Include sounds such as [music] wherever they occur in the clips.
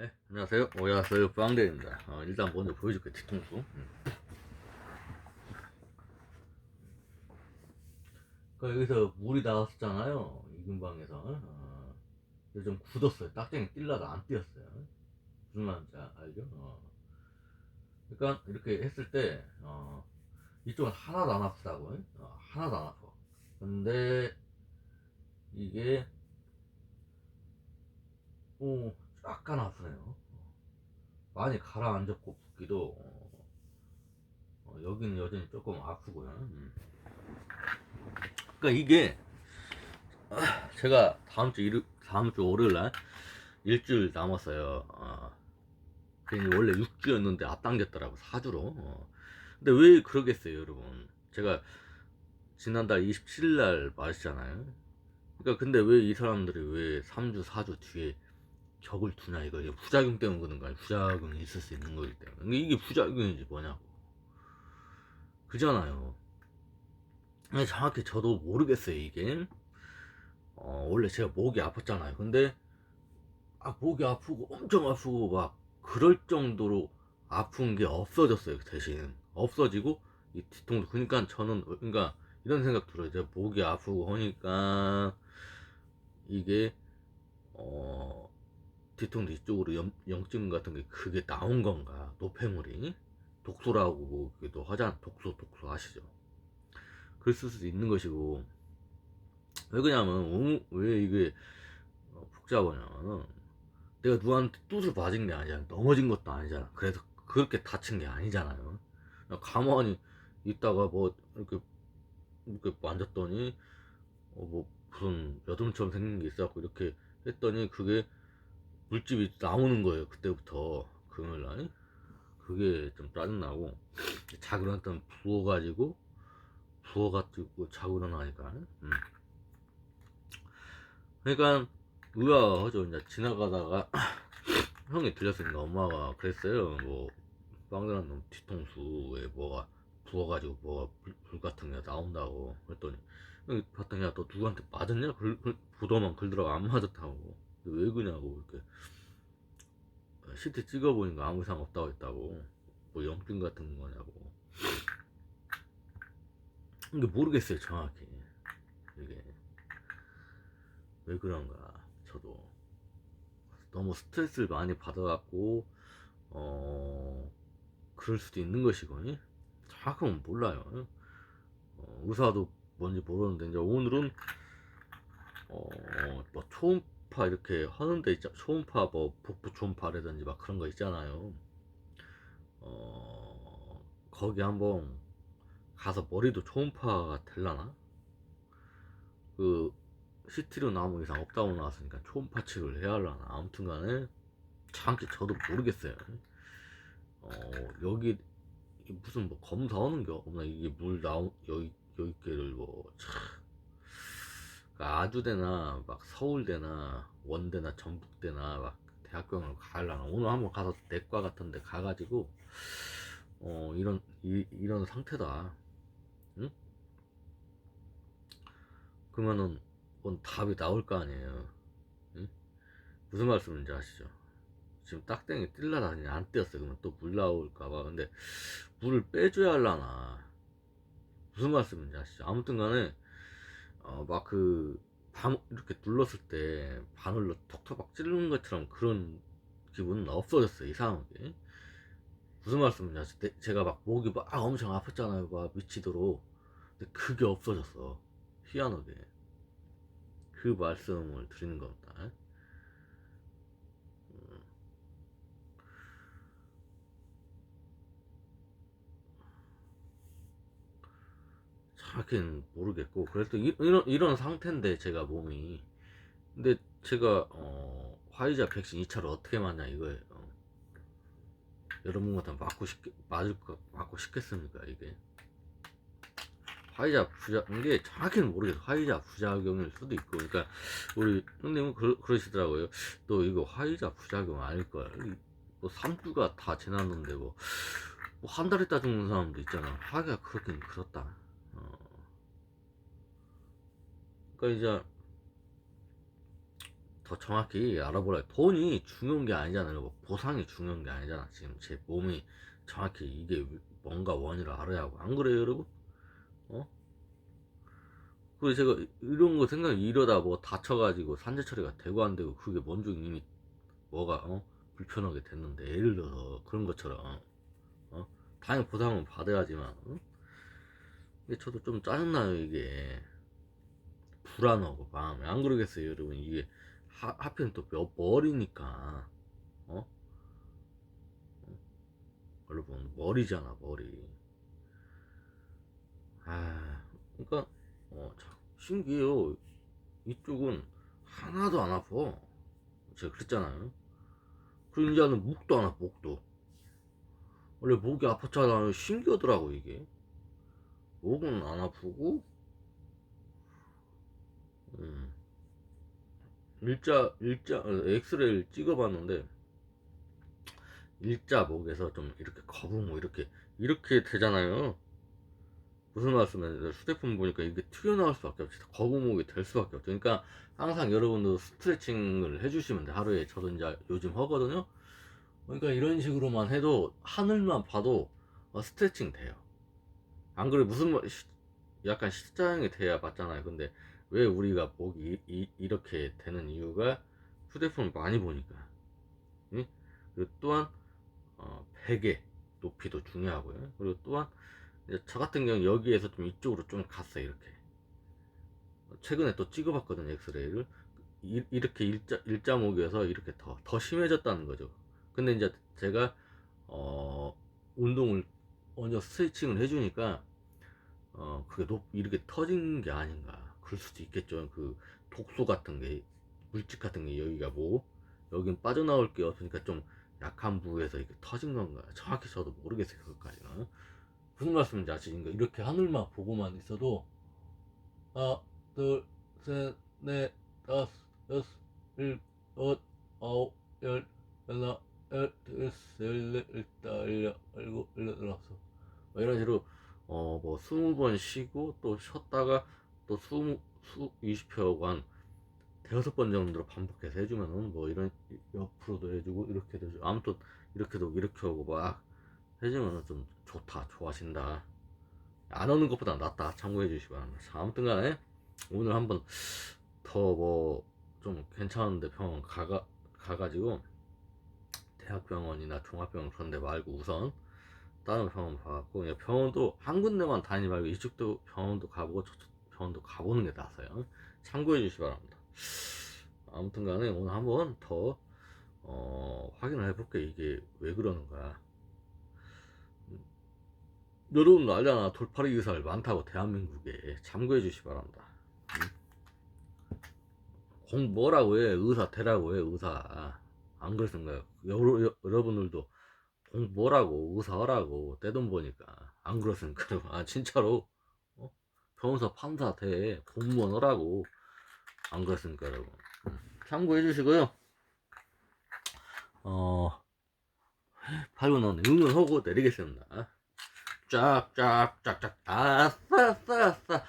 네, 안녕하세요. 오야서요 빵대입니다. 어, 일단 먼저 보여줄게요. 뒤통수. 음. 그러니까 여기서 물이 나왔었잖아요. 이 근방에서. 어, 좀 굳었어요. 딱쟁이 뛸라다 안 뛰었어요. 무슨 말인지 아- 알죠? 어. 그러니까 이렇게 했을 때 어, 이쪽은 하나도 안 아프다고. 어, 하나도 안 아파. 근데 이게 오, 약간 아프네요. 많이 가라앉았고 붓기도 어, 어, 여기는 여전히 조금 아프고요. 음. 그러니까 이게 아, 제가 다음 주 일, 다음 주 월요일 날 일주일 남았어요. 어, 원래 6주였는데 앞당겼더라고 4주로. 어. 근데 왜 그러겠어요, 여러분? 제가 지난달 27일 날 마시잖아요. 그러니까 근데 왜 이 사람들이 왜 3주, 4주 뒤에 격을 두냐 이거 이게 부작용 때문에 그런 거 아니야 부작용이 있을 수 있는 거기 때문에. 이게 부작용이지 뭐냐고. 그잖아요. 정확히 저도 모르겠어요 이게. 어 원래 제가 목이 아팠잖아요. 근데 아 목이 아프고 엄청 아프고 막 그럴 정도로 아픈 게 없어졌어요 그 대신. 없어지고 이 뒤통수. 그러니까 저는 그러니까 이런 생각 들어요. 제가 목이 아프고 하니까 이게 어 뒤통수 이쪽으로 염, 염증 같은 게 그게 나온 건가? 노폐물이? 독소라고 그게도 하잖아. 독소 독소 아시죠? 그랬을 수도 있는 것이고. 왜 그러냐면 어, 왜 이게 어, 복잡하냐면은 내가 누구한테 뚜들 맞은 게 아니잖아. 넘어진 것도 아니잖아. 그래서 그렇게 다친 게 아니잖아요. 가만히 있다가 뭐 이렇게 이렇게 만졌더니 어, 뭐 무슨 여드름처럼 생긴 게 있어갖고 이렇게 했더니 그게 물집이 나오는 거예요 그때부터. 금요일날. 그게 좀 짜증나고. 자고 일어났던 부어가지고 부어가지고 자고 일어나니까. 음. 그러니까 의아하죠. 이제 지나가다가 [clears throat] 형이 들렸으니까 엄마가 그랬어요. 뭐 빵들한 놈 뒤통수에 뭐가 부어가지고 뭐가 불, 불 같은 게 나온다고 그랬더니 형이 봤더니 야너 누구한테 맞았냐? 글, 글, 부도만 글더라고 안 맞았다고 왜 그냐고 이렇게. CT 찍어보니까 아무 이상 없다고 했다고. 뭐 염증 같은 거냐고. 근데 모르겠어요 정확히. 이게. 왜 그런가 저도. 너무 스트레스를 많이 받아갖고 어 그럴 수도 있는 것이고 정확하면 몰라요. 어, 의사도 뭔지 모르는데 이제 오늘은 어뭐 초음 파 이렇게 하는데 있자 초음파 뭐 복부 초음파라든지 막 그런 거 있잖아요. 어 거기 한번 가서 머리도 초음파가 될라나? 그 CT로 나온 이상 없다고 나왔으니까 초음파 치료를 해야 할라나? 아무튼 간에 정확히 저도 모르겠어요. 어 여기 무슨 뭐 검사하는 게 없나? 이게 물 나오 여기 여기 게를 뭐 참. 아주대나 막 서울대나 원대나 전북대나 막 대학병원을 가려나. 오늘 한번 가서 내과 같은데 가가지고 어 이런 이, 이런 상태다. 응? 그러면은 뭔 답이 나올 거 아니에요. 응? 무슨 말씀인지 아시죠? 지금 딱땡이 뛸라다니 안 뛰었어. 그러면 또 물 나올까봐. 근데 물을 빼줘야 할라나? 무슨 말씀인지 아시죠? 아무튼 간에 어, 막 그, 밤, 이렇게 눌렀을 때 바늘로 톡톡 막 찌르는 것처럼 그런 기분은 없어졌어요, 이상하게. 무슨? 내- 제가 막 목이 막 엄청 아팠잖아요, 막 미치도록. 근데 그게 없어졌어. 희한하게. 그 말씀을 드리는 겁니다. 정확히는 모르겠고 그래도 이, 런 이런 상태인데 제가 몸이. 근데 제가 어, 화이자 백신 2차를 어떻게 맞냐 이거예요. 여러분 같으면 맞고 싶 맞을 거 맞고 싶겠습니까 이게? 화이자 부작 이게 정확히는 모르겠어요. 화이자 부작용일 수도 있고. 그러니까 우리 형님은 그러, 그러시더라고요. 또 이거 화이자 부작용 아닐걸. 뭐 3주가 다 지났는데 뭐 한 달 있다 죽는 사람도 있잖아. 화가 그렇긴 그렇다 어. 그러니까 이제 더 정확히 알아보라. 돈이 중요한 게 아니잖아요. 뭐 보상이 중요한 게 아니잖아. 지금 제 몸이 정확히 이게 뭔가 원인을 알아야 하고. 안 그래요, 여러분? 어? 그리고 제가 이런 거 생각 이러다 뭐 다쳐가지고 산재 처리가 되고 안 되고 그게 뭔지 이미 뭐가 어? 불편하게 됐는데 예를 들어서 그런 것처럼 어? 당연히 보상은 받아야지만 어? 근데 저도 좀 짜증나요 이게 불안하고 마음에 안 그러겠어요 여러분. 이게 하, 하필 또몇 머리니까. 어? 어? 여러분 머리잖아 머리. 아 그러니까 어, 참 신기해요. 이쪽은 하나도 안 아파. 제가 그랬잖아요. 그리고 이제는 목도 안 아파 목도. 원래 목이 아팠잖아요. 신기하더라고 이게. 목은 안 아프고 음. 일자 일자 어, 엑스레이를 찍어봤는데 일자 목에서 좀 이렇게 거북목 이렇게 이렇게 되잖아요. 무슨 말씀이에요? 휴대폰 보니까 이게 튀어나올 수밖에 없지. 거북목이 될 수밖에 없죠. 그러니까 항상 여러분도 스트레칭을 해주시면 돼. 하루에 저도 이제 요즘 하거든요. 그러니까 이런 식으로만 해도 하늘만 봐도 어, 스트레칭 돼요. 안 그래 무슨 말 시- 약간 시장이 돼야 맞잖아요. 근데 왜 우리가 목이 이, 렇게 되는 이유가 휴대폰을 많이 보니까. 응? 그리고 또한 어, 베개 높이도 중요하고요. 그리고 또한 저 같은 경우 여기에서 좀 이쪽으로 좀 갔어요. 이렇게. 최근에 또 찍어봤거든요. 엑스레이를. 이, 이렇게 일자 일자목에서 이렇게 더 더 심해졌다는 거죠. 근데 이제 제가 어, 운동을 먼저 스트레칭을 해주니까 어 그게 높 이렇게 터진 게 아닌가 그럴 수도 있겠죠 그 독소 같은 게 물질 같은 게 여기가 뭐 여긴 빠져나올 게 없으니까 좀 약한 부위에서 이렇게 터진 건가 정확히 저도 모르겠어요 그것까지는 무슨 말씀인지 아시는가 이렇게 하늘만 보고만 있어도 하나 둘셋넷 다섯 여섯 일곱 아홉 열 하나 열둘 셋 열넷 열여 열곱 열여덟 열아홉 뭐 이런 식으로 어뭐 스무 번 쉬고 또 쉬었다가 또수 20회 한 대여섯 번 정도로 반복해서 해주면은 뭐 이런 옆으로도 해주고 이렇게도 해주고 아무튼 이렇게도 이렇게 하고 막 해주면은 좀 좋다 좋아진다. 안 오는 것보다 낫다. 참고해 주시기 바랍니다. 자, 아무튼 간에 오늘 한번 더 뭐 좀 괜찮은데 병원 가가 가가지고 대학병원이나 종합병원 그런 데 말고 우선 다른 병원 봐갖고 그냥 병원도 한 군데만 다니지 말고 이쪽도 병원도 가보고 저쪽 병원도 가보는 게 나서요. 참고해 주시 기 바랍니다. 아무튼 간에 오늘 한번 더 어, 확인을 해볼게요 이게 왜 그러는 거야 음, 여러분도 알잖아. 돌파리 의사들 많다고 대한민국에 참고해 주시 기 바랍니다. 음? 공 뭐라고 해? 의사 되라고 해 의사. 안 그랬는가요. 여러, 여, 여러분들도 공부하라고 의사 하라고 떼돈 보니까 안 그렇습니까 여러분? 아 진짜로? 어? 변호사 판사 대 공무원 하라고. 안 그렇습니까 여러분? 음, 참고해 주시고요. 어 8분 원 응원하고 내리겠습니다. 쫙쫙쫙쫙. 아싸 아싸 아싸.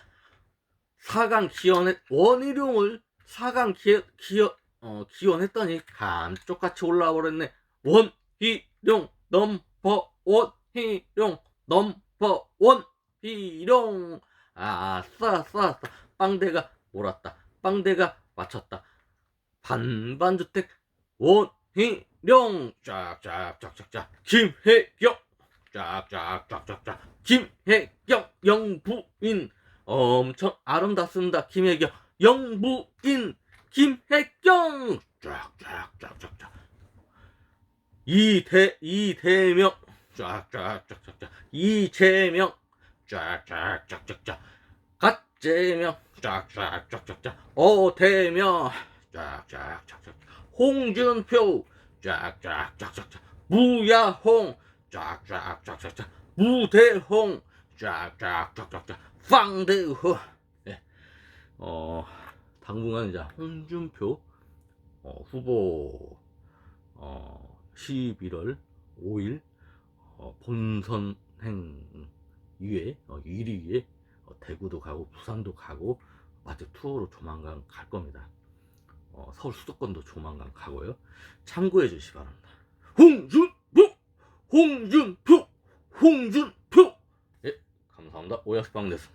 4강 기원했 원희룡을 4강 기, 기어, 어, 기원했더니 감쪽같이 올라와 버렸네. 원희룡 넘버 원. 희룡 넘버 원. 희룡 아싸 아싸 아싸 빵대가 몰았다 빵대가 맞췄다 반반주택 원희룡 쫙쫙쫙쫙쫙 김혜경 쫙쫙쫙쫙쫙 김혜경 영부인 엄청 아름답습니다 김혜경 영부인 김혜경 쫙쫙쫙쫙쫙 이대 이대명 쫙쫙쫙쫙쫙 이재명 쫙쫙쫙쫙쫙. 갓재명 쫙쫙쫙쫙쫙. 어대명 쫙쫙쫙쫙 홍준표. 쫙쫙쫙쫙쫙. 무야홍. 쫙쫙쫙쫙쫙. 무대홍. 쫙쫙쫙쫙쫙. 빵대호. 예. 어 당분간 이제 홍준표 어, 후보 어, 11월 5일 어, 본선행 위에 어, 1위 위에 어, 대구도 가고 부산도 가고 아직 투어로 조만간 갈 겁니다. 어, 서울 수도권도 조만간 가고요. 참고해 주시기 바랍니다. 홍준표! 홍준표! 홍준표! 예, 감사합니다. 오약방대수.